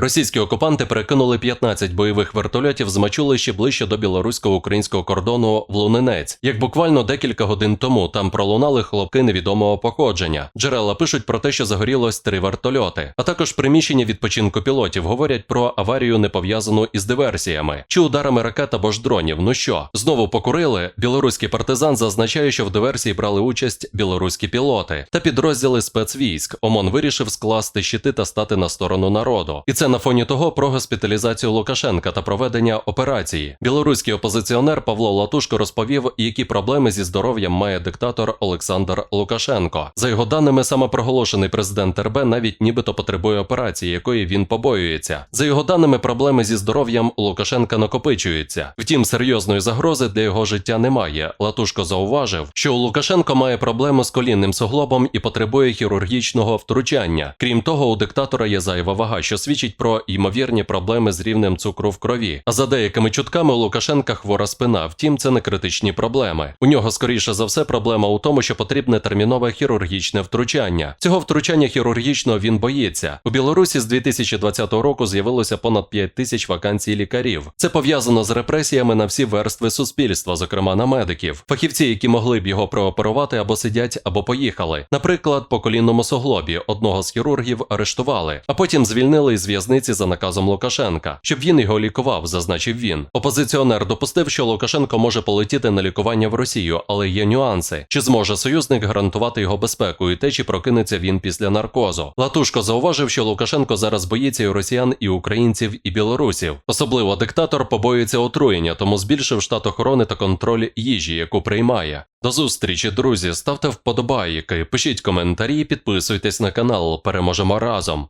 Російські окупанти перекинули 15 бойових вертольотів з Мачулищі ближче до білорусько-українського кордону в Лунинець. Як буквально декілька годин тому там пролунали хлопки невідомого походження. Джерела пишуть про те, що загорілось три вертольоти, а також приміщення відпочинку пілотів говорять про аварію, не пов'язану із диверсіями чи ударами ракет або ж дронів. Ну що, знову покурили? Білоруський партизан зазначає, що в диверсії брали участь білоруські пілоти та підрозділи спецвійськ. ОМОН вирішив скласти щити та стати на сторону народу. І це на фоні того про госпіталізацію Лукашенка та проведення операції. Білоруський опозиціонер Павло Латушко розповів, які проблеми зі здоров'ям має диктатор Олександр Лукашенко. За його даними, самопроголошений президент РБ навіть нібито потребує операції, якої він побоюється. За його даними, проблеми зі здоров'ям Лукашенка накопичуються. Втім, серйозної загрози для його життя немає. Латушко зауважив, що у Лукашенко має проблему з колінним суглобом і потребує хірургічного втручання. Крім того, у диктатора є зайва вага, що свідчить про ймовірні проблеми з рівнем цукру в крові. А за деякими чутками у Лукашенка хвора спина. Втім, це не критичні проблеми. У нього скоріше за все проблема у тому, що потрібне термінове хірургічне втручання. Цього втручання хірургічного він боїться. У Білорусі з 2020 року з'явилося понад 5 тисяч вакансій лікарів. Це пов'язано з репресіями на всі верстви суспільства, зокрема на медиків. Фахівці, які могли б його прооперувати, або сидять, або поїхали. Наприклад, по колінному суглобі одного з хірургів арештували, а потім звільнили із в'язниці за наказом Лукашенка, щоб він його лікував, зазначив він. Опозиціонер допустив, що Лукашенко може полетіти на лікування в Росію, але є нюанси. Чи зможе союзник гарантувати його безпеку і те, чи прокинеться він після наркозу? Латушко зауважив, що Лукашенко зараз боїться і росіян, і українців, і білорусів. Особливо диктатор побоюється отруєння, тому збільшив штат охорони та контроль їжі, яку приймає. До зустрічі, друзі. Ставте вподобайки, пишіть коментарі, підписуйтесь на канал. Переможемо разом.